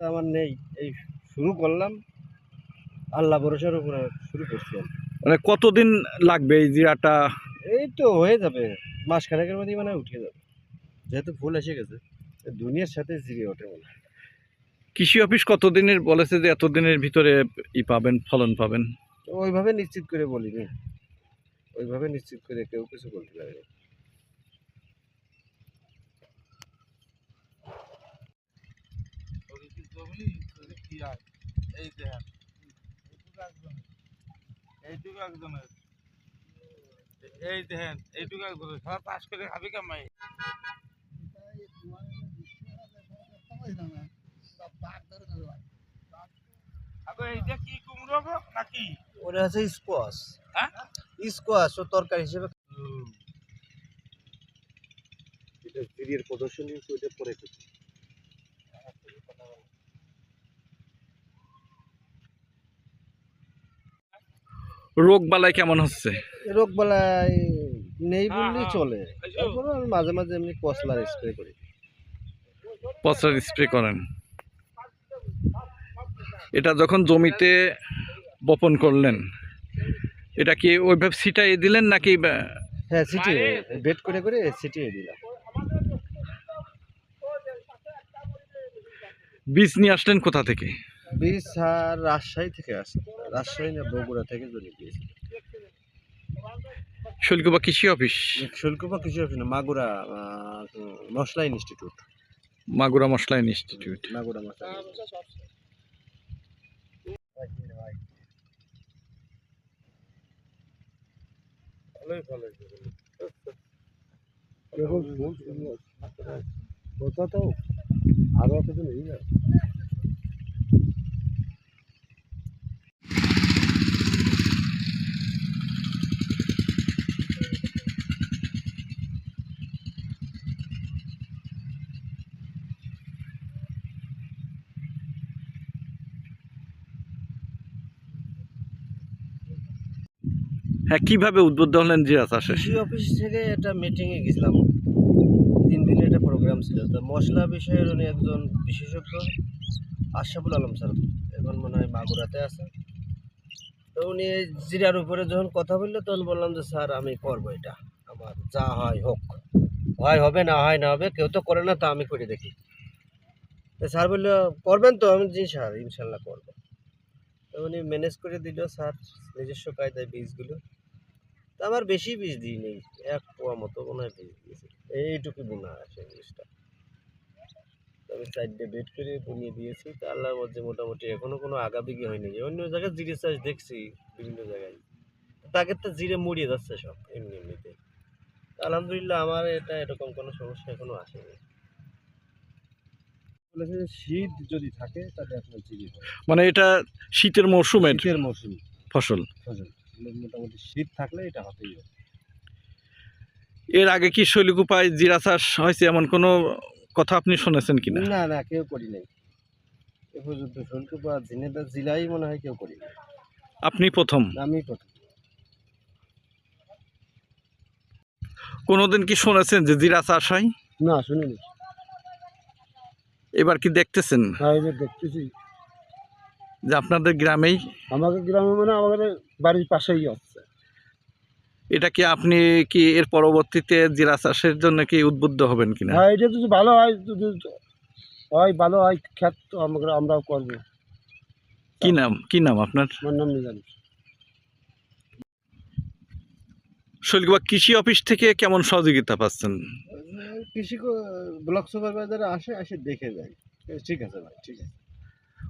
আমার নেই। এই শুরু করলাম আল্লাহ ভরসার উপরে শুরু করছি। মানে কতদিন লাগবে এই জিরাটা? এই তো হয়ে যাবে মাস খানেকের মধ্যেই মানে উঠে যাবে। যেহেতু ফুল এসে গেছে দুনিয়ার সাথে জিরে ওঠে মনে কৃষি অফিস কতদিনের বলেছে যে এতদিনের ভিতরে ই পাবেন ফলন পাবেন? ওইভাবে নিশ্চিত করে বলিনি। ওইভাবে নিশ্চিত করে কেউ কিছু বলতে পারে না। এই দেখেন। এইটুকু একজনের এই দেখেন এইটুকু একজনের সব পাস করে খাবি কামাই কি কুমড়ো গো নাকি? ওটা হচ্ছে স্কোয়াশ। হ্যাঁ? স্কোয়াশ ও তরকারি হিসেবে। এটা জিরির প্রদর্শনী পরে করছি রোগ বালাই কেমন হচ্ছে? রোগ বালাই নেই বললেই। চলে। এই তারপরে আমি মাঝে মাঝে এমনি কসলার স্প্রে করি। পচার স্প্রে করেন। এটা যখন জমিতে বপন করলেন এটা কি ওইভাবে ছিটাই দিলেন নাকি হ্যাঁ ছিটিয়ে মায়ের- বেড করে করে ছিটিয়ে দিলাম। বীজ নিয়ে আসলেন কোথা থেকে? বীজ আর রাজশাহী থেকে আসে রাজশাহী না বগুড়া থেকে জমি দিয়েছি শৈলকুপা কৃষি অফিস? শুল্কপা কৃষি অফিস না মাগুরা মশলা ইনস্টিটিউট। মাগুরা মশলা ইনস্টিটিউট। মাগুরা মশলা ভালোই ভালোই তো আরও কিছু নেই না হ্যাঁ কীভাবে উদ্বুদ্ধ হলেন জিরা চাষে অফিস থেকে একটা মিটিংয়ে গেছিলাম। তিন দিনের একটা প্রোগ্রাম ছিল। তো মশলা বিষয়ের উনি একজন বিশেষজ্ঞ, আশরাফুল আলম স্যার। এখন মনে হয় মাগুরাতে আছে। তো উনি এই জিরার উপরে যখন কথা বলল, তখন বললাম যে, স্যার, আমি করব এটা। আমার যা হয় হোক। হয় হবে, না হয় না হবে, কেউ তো করে না, তা আমি করে দেখি। তো স্যার বলল, করবেন তো? আমি জি স্যার, ইনশাল্লাহ করব। তো উনি ম্যানেজ করে দিল স্যার নিজস্ব কায়দায় বীজগুলো। তা আমার বেশি বীজ দিই নেই এক পোয়া মতো মনে হয় বীজ দিয়েছি। এইটুকু বোনা আছে বীজটা। আমি চারটে বেড করে বুনিয়ে দিয়েছি তা আল্লাহর মধ্যে মোটামুটি এখনও কোনো আগাবিগি হয়নি। যে অন্য জায়গায় জিরে চাষ দেখছি বিভিন্ন জায়গায়। তাকে তো জিরে মুড়িয়ে যাচ্ছে সব এমনি এমনিতে। তা আলহামদুলিল্লাহ আমার এটা এরকম কোনো সমস্যা এখনও আসেনি। বলেছে শীত যদি থাকে তাহলে আপনার জিরে মানে এটা শীতের মরশুমের শীতের মৌসুম ফসল? ফসল। মোটামুটি শীত থাকলে এটা হতেই হবে। এর আগে কি শৈলকুপায় জিরা চাষ হয়েছে এমন কোনো কথা আপনি শুনেছেন কিনা? না না কেউ করি নাই। এ পর্যন্ত শুল্ক বা ঝিনেদা জেলাই মনে হয় কেউ করি। আপনি প্রথম? আমি প্রথম। কোনোদিন কি শুনেছেন যে জিরা চাষ হয়? না শুনিনি। এবার কি দেখতেছেন? হ্যাঁ দেখতেছি। যে আপনাদের গ্রামেই? আমাদের গ্রামে মানে আমাদের বাড়ির পাশেই হচ্ছে এটা কি আপনি কি এর পরবর্তীতে জিরা চাষের জন্য কি উদ্বুদ্ধ হবেন কিনা? হ্যাঁ এটা যদি ভালো হয় যদি হয় ভালো হয় খ্যাত তো আমরা আমরাও করব। কি নাম? কি নাম আপনার? আমার নাম নিজাম। শৈলকুপা কৃষি অফিস থেকে কেমন সহযোগিতা পাচ্ছেন? কৃষি ব্লক সুপারভাইজার আসে আসে দেখে যায়। ঠিক আছে ভাই ঠিক আছে।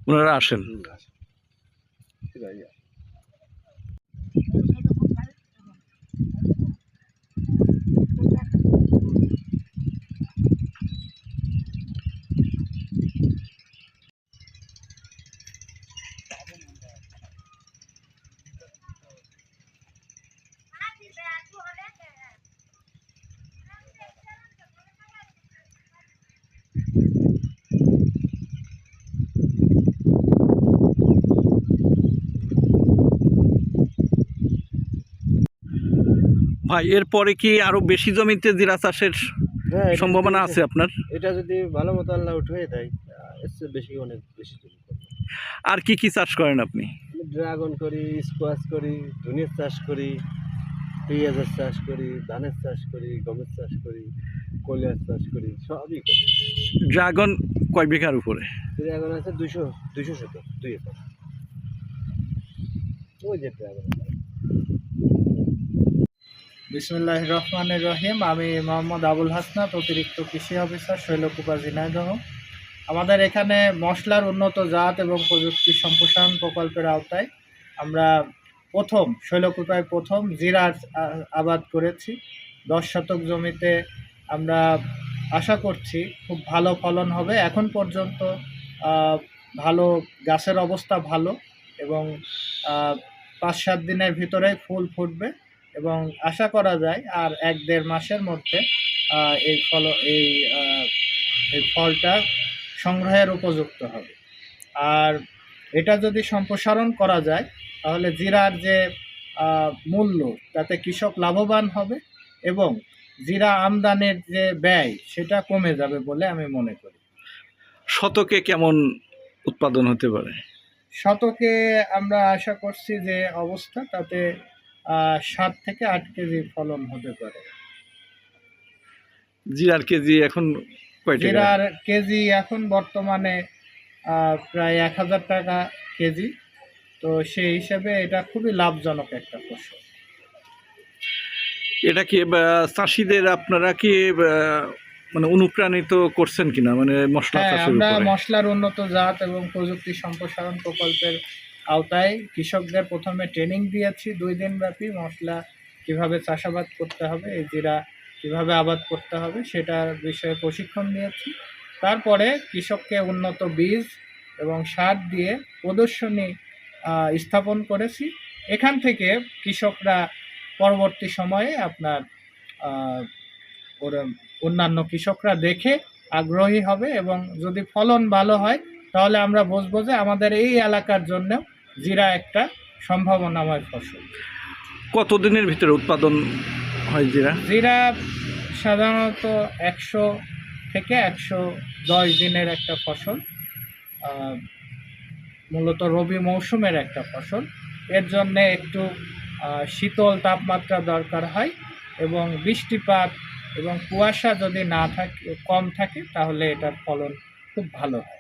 ওনারা আসেন। ঠিক আছে ভাই এরপরে কি আরও বেশি জমিতে জিরা চাষের হ্যাঁ এটা সম্ভাবনা যদি- আছে আপনার? এটা যদি ভালো মতো আল্লাহ উঠে দেয় চেয়ে বেশি অনেক বেশি জমি করব। আর কি কি চাষ করেন আপনি? আমি ড্রাগন করি স্কোয়াশ করি ধনিয়ার চাষ করি পেঁয়াজের চাষ করি ধানের চাষ করি গমের চাষ করি কলিয়ার চাষ করি সবই করি। ড্রাগন কয় বিঘার উপরে? ড্রাগন আছে দুইশো দুইশো শতক দুই একর। ওই যে ড্রাগন বিসমুল্লাহ রহমানের রহিম। আমি মোহাম্মদ আবুল হাসনাত, অতিরিক্ত কৃষি অফিসার শৈলকুপা ঝিনাইদহ। আমাদের এখানে মশলার উন্নত জাত এবং প্রযুক্তি সম্প্রসারণ প্রকল্পের আওতায় আমরা প্রথম, শৈলকুপায় প্রথম জিরার আবাদ করেছি। দশ শতক জমিতে আমরা আশা করছি খুব ভালো ফলন হবে। এখন পর্যন্ত ভালো গাছের অবস্থা ভালো এবং পাঁচ সাত দিনের ভিতরে ফুল ফুটবে। এবং আশা করা যায় আর এক দেড় মাসের মধ্যে এই ফল এই এই ফলটা সংগ্রহের উপযুক্ত হবে। আর এটা যদি সম্প্রসারণ করা যায় তাহলে জিরার যে মূল্য তাতে কৃষক লাভবান হবে এবং জিরা আমদানির যে ব্যয় সেটা কমে যাবে বলে আমি মনে করি। শতকে কেমন উৎপাদন হতে পারে? শতকে আমরা আশা করছি যে অবস্থা তাতে সাত থেকে আট কেজি ফলন হতে পারে। জিরার কেজি এখন জিরার কেজি এখন বর্তমানে প্রায় এক হাজার টাকা কেজি। তো সেই হিসাবে এটা খুবই লাভজনক একটা ফসল। এটা কি চাষিদের আপনারা কি মানে অনুপ্রাণিত করছেন কিনা? মানে মশলা হ্যাঁ আমরা মশলার উন্নত জাত এবং প্রযুক্তি সম্প্রসারণ প্রকল্পের আওতায় কৃষকদের প্রথমে ট্রেনিং দিয়েছি দুই দিন ব্যাপী মশলা কীভাবে চাষাবাদ করতে হবে, এই জিরা কীভাবে আবাদ করতে হবে সেটার বিষয়ে প্রশিক্ষণ দিয়েছি তারপরে কৃষককে উন্নত বীজ এবং সার দিয়ে প্রদর্শনী স্থাপন করেছি। এখান থেকে কৃষকরা পরবর্তী সময়ে আপনার অন্যান্য কৃষকরা দেখে আগ্রহী হবে এবং যদি ফলন ভালো হয় তাহলে আমরা বুঝব যে আমাদের এই এলাকার জন্য জিরা একটা সম্ভাবনাময় ফসল। কতদিনের ভিতরে উৎপাদন হয় জিরা? জিরা সাধারণত একশো থেকে একশো দশ দিনের একটা ফসল মূলত রবি মৌসুমের একটা ফসল। এর জন্যে একটু শীতল তাপমাত্রা দরকার হয় এবং বৃষ্টিপাত এবং কুয়াশা যদি না থাকে কম থাকে তাহলে এটার ফলন খুব ভালো হয়।